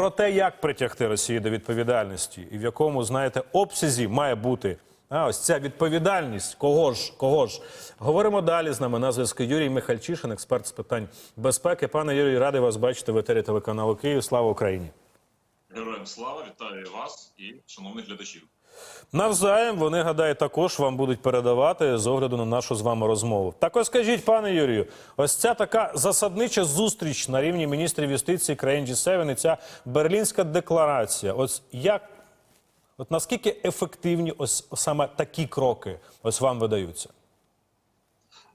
про те, як притягти Росію до відповідальності, і в якому, знаєте, обсязі має бути а, ось ця відповідальність. Кого ж, кого ж? Говоримо далі з нами на зв'язку Юрій Михальчишин, експерт з питань безпеки. Пане Юрій, радий вас бачити в етері телеканалу Київ. Слава Україні! Героям слава, вітаю вас і шановних глядачів. Навзаєм вони гадаю також вам будуть передавати з огляду на нашу з вами розмову. Так ось скажіть, пане Юрію, ось ця така засаднича зустріч на рівні міністрів юстиції країн G7 і ця берлінська декларація. Ось як, от наскільки ефективні ось саме такі кроки ось вам видаються?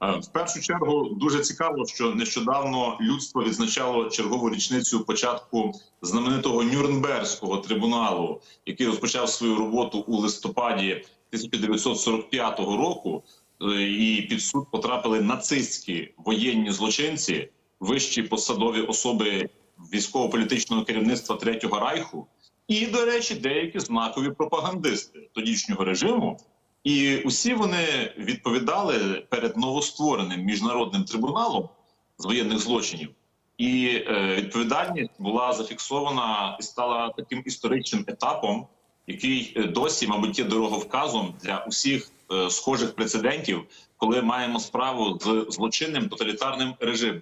В першу чергу дуже цікаво, що нещодавно людство відзначало чергову річницю початку знаменитого Нюрнберзького трибуналу, який розпочав свою роботу у листопаді 1945 року, Е, і під суд потрапили нацистські воєнні злочинці, вищі посадові особи військово-політичного керівництва Третього Райху, і, до речі, деякі знакові пропагандисти тодішнього режиму. І усі вони відповідали перед новоствореним міжнародним трибуналом з воєнних злочинів, і е, відповідальність була зафіксована і стала таким історичним етапом, який е, досі, мабуть, є дороговказом для усіх е, схожих прецедентів, коли маємо справу з злочинним тоталітарним режимом.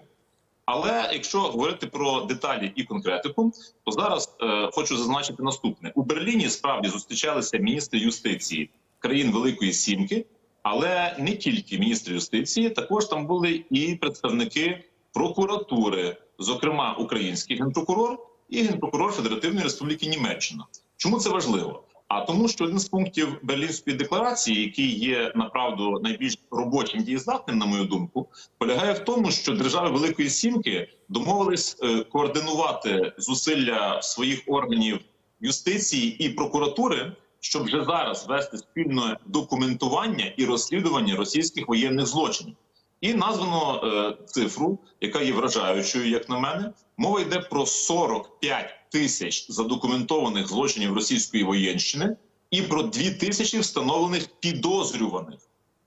Але якщо говорити про деталі і конкретику, то зараз е, хочу зазначити наступне: у Берліні справді зустрічалися міністри юстиції країн Великої Сімки, але не тільки міністри юстиції, також там були і представники прокуратури, зокрема український генпрокурор і генпрокурор Федеративної Республіки Німеччина. Чому це важливо? А тому, що один з пунктів Берлінської декларації, який є направду найбільш робочим дієздатним, на мою думку, полягає в тому, що держави Великої Сімки домовились е, координувати зусилля своїх органів юстиції і прокуратури, щоб вже зараз вести спільне документування і розслідування російських воєнних злочинів. І названо е, цифру, яка є вражаючою, як на мене. Мова йде про 45 тисяч задокументованих злочинів російської воєнщини і про 2 тисячі встановлених підозрюваних.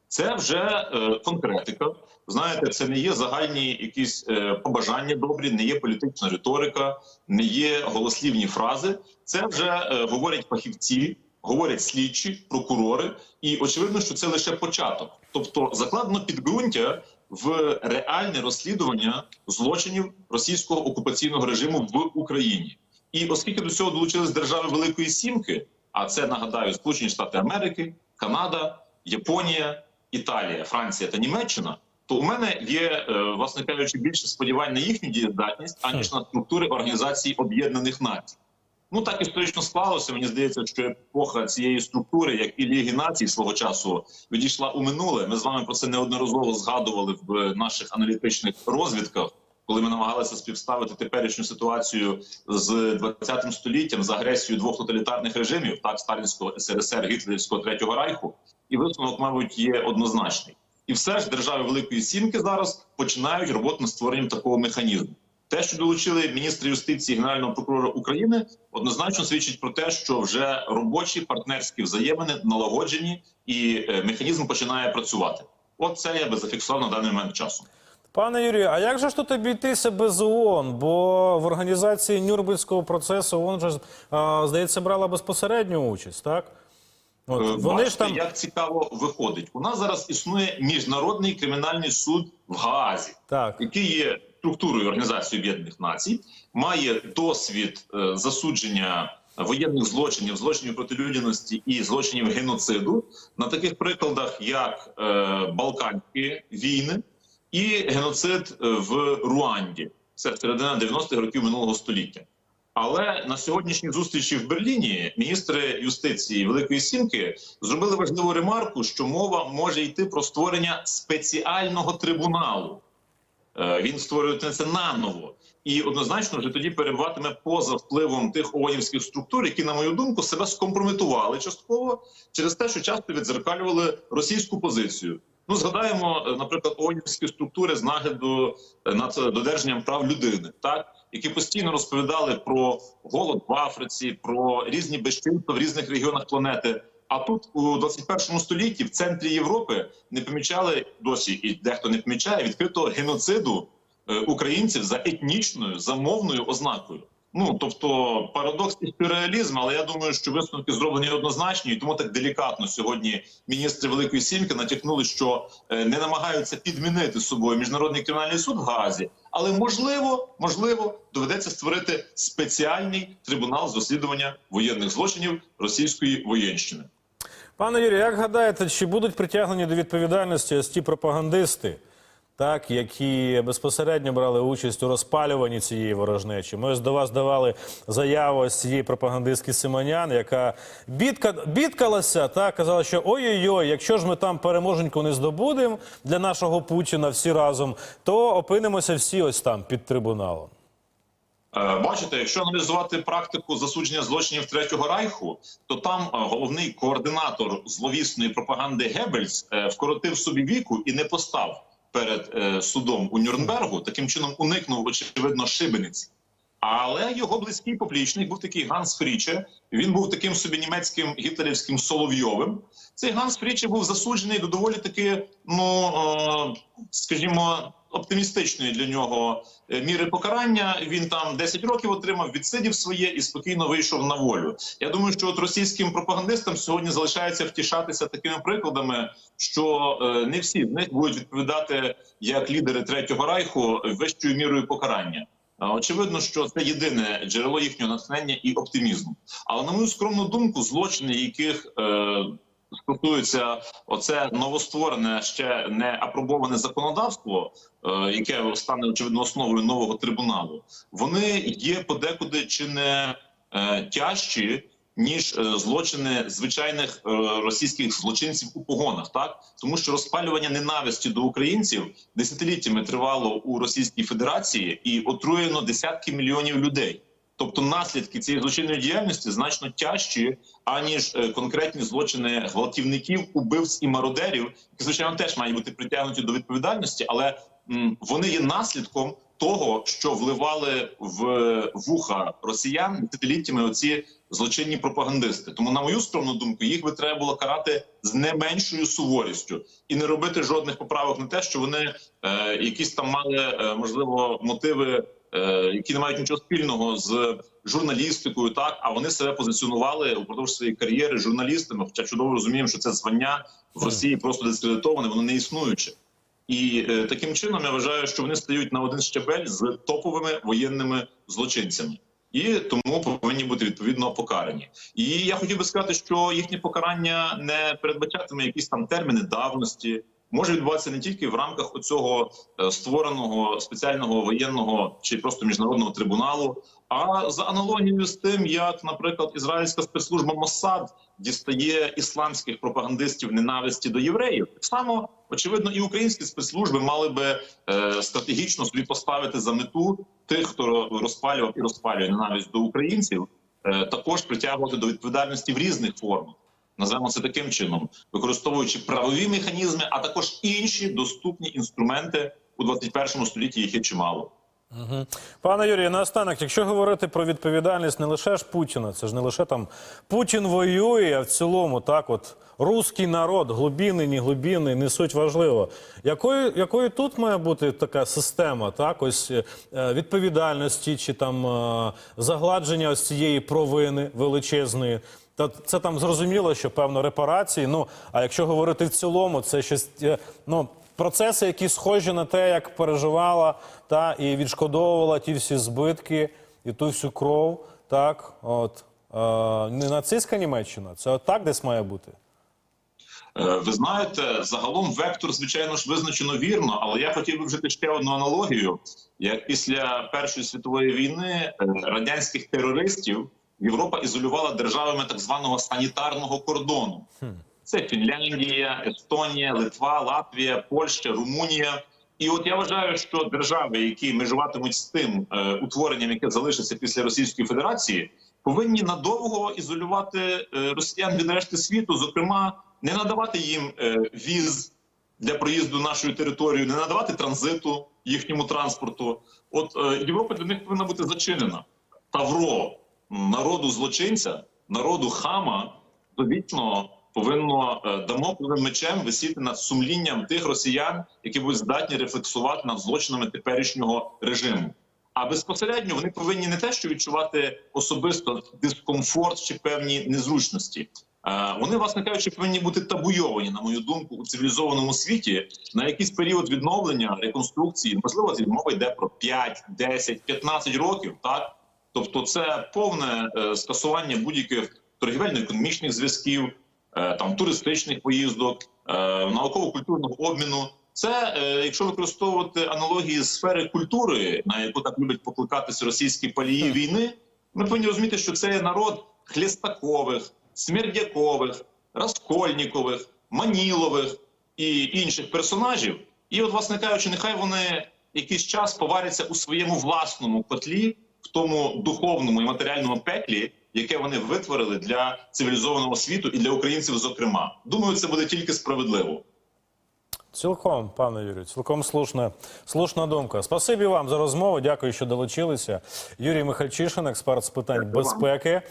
Це вже е, конкретика. Знаєте, це не є загальні якісь е, побажання добрі, не є політична риторика, не є голослівні фрази. Це вже е, говорять фахівці, говорять слідчі, прокурори, і очевидно, що це лише початок. Тобто закладено підґрунтя в реальне розслідування злочинів російського окупаційного режиму в Україні. І оскільки до цього долучились держави Великої Сімки, а це нагадаю Сполучені Штати Америки, Канада, Японія, Італія, Франція та Німеччина. То у мене є, е, власне кажучи, більше сподівань на їхню дієздатність, аніж на структури Організації Об'єднаних Націй. Ну так історично склалося. Мені здається, що епоха цієї структури, як і Ліги Націй свого часу, відійшла у минуле. Ми з вами про це неодноразово згадували в наших аналітичних розвідках, коли ми намагалися співставити теперішню ситуацію з 20 століттям з агресією двох тоталітарних режимів, так сталінського СРСР, гітлерівського третього райху, і висновок, мабуть, є однозначний. І все ж держави Великої Сімки зараз починають роботу над створенням такого механізму. Те, що долучили міністри юстиції Генерального прокурора України, однозначно свідчить про те, що вже робочі партнерські взаємини налагоджені, і е, механізм починає працювати. От це я би зафіксував на даний момент часу. Пане Юрію, а як же ж тут обійтися без ООН? Бо в організації Нюрнберзького процесу ООН же, здається, брала безпосередню участь, так? От, Е, вони Бачите, ж там як цікаво виходить. У нас зараз існує міжнародний кримінальний суд в Гаазі, так. який є структурою Організації Об'єднаних Націй, має досвід е, засудження воєнних злочинів, злочинів проти людяності і злочинів геноциду на таких прикладах, як е, Балканські війни і геноцид е, в Руанді. Це середина 90-х років минулого століття. Але на сьогоднішній зустрічі в Берліні міністри юстиції Великої Сімки зробили важливу ремарку, що мова може йти про створення спеціального трибуналу. Е, Він створює це наново і однозначно вже тоді перебуватиме поза впливом тих ООНівських структур, які, на мою думку, себе скомпрометували частково через те, що часто відзеркалювали російську позицію. Ну, згадаємо, е, наприклад, ООНівські структури з нагляду е, над додержанням прав людини, так які постійно розповідали про голод в Африці, про різні безчинства в різних регіонах планети. А тут у 21 столітті в центрі Європи не помічали досі, і дехто не помічає відкритого геноциду е, українців за етнічною за мовною ознакою. Ну тобто парадокс і сюрреалізм, але я думаю, що висновки зроблені однозначні, і тому так делікатно сьогодні міністри Великої Сімки натякнули, що е, не намагаються підмінити собою міжнародний кримінальний суд в Гаазі, але можливо, можливо, доведеться створити спеціальний трибунал з розслідування воєнних злочинів російської воєнщини. Пане Юрію, як гадаєте, чи будуть притягнені до відповідальності ось ті пропагандисти, так, які безпосередньо брали участь у розпалюванні цієї ворожнечі? Ми ось до вас давали заяву ось цієї пропагандистки Симонян, яка бідка, бідкалася, так, казала, що ой-ой-ой, якщо ж ми там переможеньку не здобудемо для нашого Путіна всі разом, то опинимося всі ось там під трибуналом. Е, Бачите, якщо аналізувати практику засудження злочинів третього райху, то там е, головний координатор зловісної пропаганди Геббельс е, вкоротив собі віку і не постав перед судом у Нюрнбергу. Таким чином уникнув очевидно шибениць. Але його близький поплічник був такий Ганс Фріче. Він був таким собі німецьким гітлерівським Соловйовим. Цей Ганс Фріче був засуджений до доволі таки, ну скажімо, оптимістичної для нього е, міри покарання. Він там 10 років отримав, відсидів своє і спокійно вийшов на волю. Я думаю, що от російським пропагандистам сьогодні залишається втішатися такими прикладами, що е, не всі з них будуть відповідати як лідери третього райху вищою мірою покарання. Очевидно, що це єдине джерело їхнього натхнення і оптимізму. Але на мою скромну думку, злочини, яких е, стосується оце новостворене ще не апробоване законодавство, е, яке стане очевидно основою нового трибуналу, вони є подекуди чи не е, тяжчі. Ніж е, злочини звичайних російських злочинців у погонах, так тому що розпалювання ненависті до українців десятиліттями тривало у Російській Федерації і отруєно десятки мільйонів людей. Тобто наслідки цієї злочинної діяльності значно тяжчі, аніж е, конкретні злочини гвалтівників, убивць і мародерів, які звичайно теж мають бути притягнуті до відповідальності, але вони є наслідком того, що вливали в вуха росіян десятиліттями оці злочинні пропагандисти. Тому, на мою скромну думку, їх би треба було карати з не меншою суворістю і не робити жодних поправок на те, що вони е, якісь там мали е, можливо мотиви е, які не мають нічого спільного з журналістикою, так а вони себе позиціонували упродовж своєї кар'єри журналістами. Хоча чудово розуміємо, що це звання в Росії просто дискредитоване, воно не існуюче. І е, таким чином я вважаю, що вони стають на один щабель з топовими воєнними злочинцями. І тому повинні бути відповідно покарані. І я хотів би сказати, що їхнє покарання не передбачатиме якісь там терміни давності, може відбуватися не тільки в рамках оцього е, створеного спеціального воєнного чи просто міжнародного трибуналу, а за аналогією з тим, як, наприклад, ізраїльська спецслужба Моссад дістає ісламських пропагандистів ненависті до євреїв, так само очевидно, і українські спецслужби мали би е, стратегічно собі поставити за мету тих, хто розпалював і розпалює ненависть до українців, е, також притягувати до відповідальності в різних формах. Називаємо це таким чином, використовуючи правові механізми, а також інші доступні інструменти у 21 столітті, їх є чимало. Пане Юрію, наостанок, якщо говорити про відповідальність не лише ж Путіна, це ж не лише там Путін воює, а в цілому так, от руський народ, глибинний, не глибинний, не суть важливо. Якою, якою тут має бути така система, так, ось е, відповідальності чи там е, загладження ось цієї провини величезної? Та це там зрозуміло, що певно репарації. Ну а якщо говорити в цілому, це щось е, ну. Процеси, які схожі на те, як переживала та і відшкодовувала ті всі збитки і ту всю кров, так от е, не нацистська Німеччина, це так десь має бути. Е, Ви знаєте, загалом вектор, звичайно ж, визначено вірно, але я хотів би вжити ще одну аналогію. Як після Першої світової війни е, радянських терористів Європа ізолювала державами так званого санітарного кордону. Це Фінляндія, Естонія, Литва, Латвія, Польща, Румунія. І от я вважаю, що держави, які межуватимуть з тим е, утворенням, яке залишиться після Російської Федерації, повинні надовго ізолювати е, росіян від решти світу, зокрема, не надавати їм е, віз для проїзду нашою територією, не надавати транзиту їхньому транспорту. От е, Європа для них повинна бути зачинена. Тавро народу злочинця, народу хама довічно повинно е, мечем висіти над сумлінням тих росіян, які будуть здатні рефлексувати над злочинами теперішнього режиму. А безпосередньо вони повинні не те, що відчувати особисто дискомфорт чи певні незручності. Е, Вони, власне кажучи, повинні бути табуйовані, на мою думку, у цивілізованому світі на якийсь період відновлення, реконструкції. Можливо, мова йде про 5, 10, 15 років. Так, тобто, це повне е, скасування будь-яких торгівельно-економічних зв'язків, е, там туристичних поїздок, е, науково-культурного обміну. Це якщо використовувати аналогії з сфери культури, на яку так люблять покликатися російські палії війни, ми повинні розуміти, що це є народ хлістакових, смердякових, розкольнікових, манілових і інших персонажів. І, от, власне кажучи, нехай вони якийсь час поваряться у своєму власному котлі, в тому духовному і матеріальному пеклі, яке вони витворили для цивілізованого світу і для українців, зокрема. Думаю, це буде тільки справедливо. Цілком, пане Юрію, цілком слушна, слушна думка. Спасибі вам за розмову. Дякую, що долучилися. Юрій Михальчишин, експерт з питань Дякую вам. безпеки,